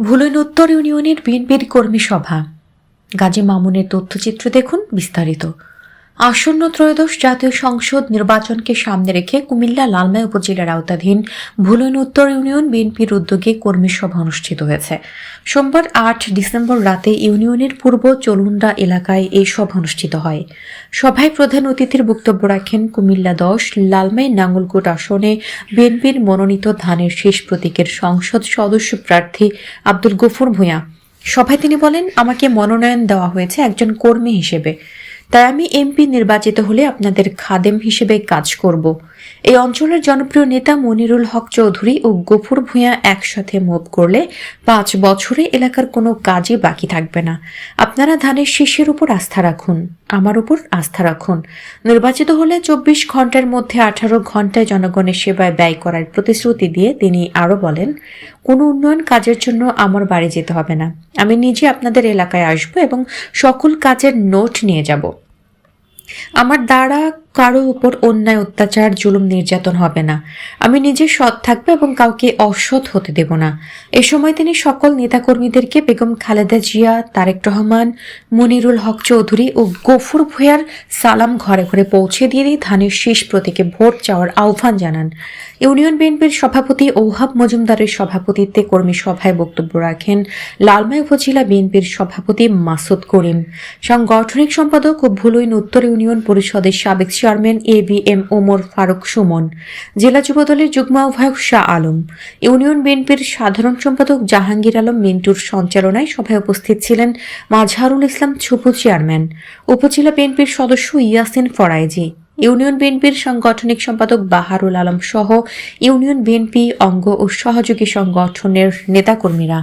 ভুলইন উত্তর ইউনিয়নের বিএনপির কর্মী সভা। গাজী মামুনের তথ্যচিত্র দেখুন বিস্তারিত। আসন্ন ত্রয়োদশ জাতীয় সংসদ নির্বাচনকে সামনে রেখে কুমিল্লা, লালমাই উপজেলার আওতাধীন ভুলইন উত্তর ইউনিয়ন বিএনপির উদ্যোগে কর্মী সভা অনুষ্ঠিত হয়েছে। সোমবার আট ডিসেম্বর রাতে ইউনিয়নের পূর্ব চলুন্ডা এলাকায় এই সভা অনুষ্ঠিত হয়। সভায় প্রধান অতিথির বক্তব্য রাখেন কুমিল্লা দশ, লালমাই নাঙ্গলকোট আসনে বিএনপির মনোনীত ধানের শেষ প্রতীকের সংসদ সদস্য প্রার্থী আব্দুল গফুর ভূঁইয়া। সভায় তিনি বলেন, আমাকে মনোনয়ন দেওয়া হয়েছে একজন কর্মী হিসেবে। তাই আমি এমপি নির্বাচিত হলে আপনাদের খাদেম হিসেবে কাজ করব। এই অঞ্চলের জনপ্রিয় নেতা মনিরুল হক চৌধুরী ও গফুর ভূঁয়া একসাথে মুভ করলে পাঁচ বছরে এলাকার কোনো কাজই বাকি থাকবে না। আপনারা ধানের শীষের উপর আস্থা রাখুন। আমার উপর আস্থা রাখুন। নির্বাচিত হলে চব্বিশ ঘণ্টার মধ্যে আঠারো ঘন্টায় জনগণের সেবায় ব্যয় করার প্রতিশ্রুতি দিয়ে তিনি আরও বলেন, কোনো উন্নয়ন কাজের জন্য আমার বাড়ি যেতে হবে না। আমি নিজে আপনাদের এলাকায় আসব এবং সকল কাজের নোট নিয়ে যাব। আমার দ্বারা কারও উপর অন্যায়, অত্যাচার, জুলুম, নির্যাতন হবে না। আমি নিজে সৎ থাকব এবং কাউকে অসৎ হতে দেব না। এ সময় তিনি সকল নেতাকর্মীদেরকে বেগম খালেদা জিয়া, তারেক রহমান, মনিরুল হক চৌধুরী ও গফুর ভূঁইয়ার সালাম ঘরে ঘরে পৌঁছে দিয়ে ধানের শীষ প্রতীকে ভোট চাওয়ার আহ্বান জানান। ইউনিয়ন বিএনপির সভাপতি ওহাব মজুমদারের সভাপতিত্বে কর্মী সভায় বক্তব্য রাখেন লালমাই উপজেলা বিএনপির সভাপতি মাসুদ করিম। সাংগঠনিক সম্পাদক ও ভুলইন উত্তর ইউনিয়ন পরিষদের সাবেক chairman A B M Omar Faruk Sumon, জেলা যুবদলের যুগ্ম আহ্বায়ক শাহ আলম, ইউনিয়ন বিএনপির সাধারণ সম্পাদক জাহাঙ্গীর আলম মিন্টুর সঞ্চালনায় সভায় উপস্থিত ছিলেন মাঝহারুল ইসলাম ছুপু চেয়ারম্যান, উপজেলা বিএনপির সদস্য ইয়াসিন ফরাইজি ইউনিয়ন বিএনপির সাংগঠনিক সম্পাদক বাহারুল আলম সহ ইউনিয়ন বিএনপি অঙ্গ ও সহযোগী সংগঠনের নেতাকর্মীরা।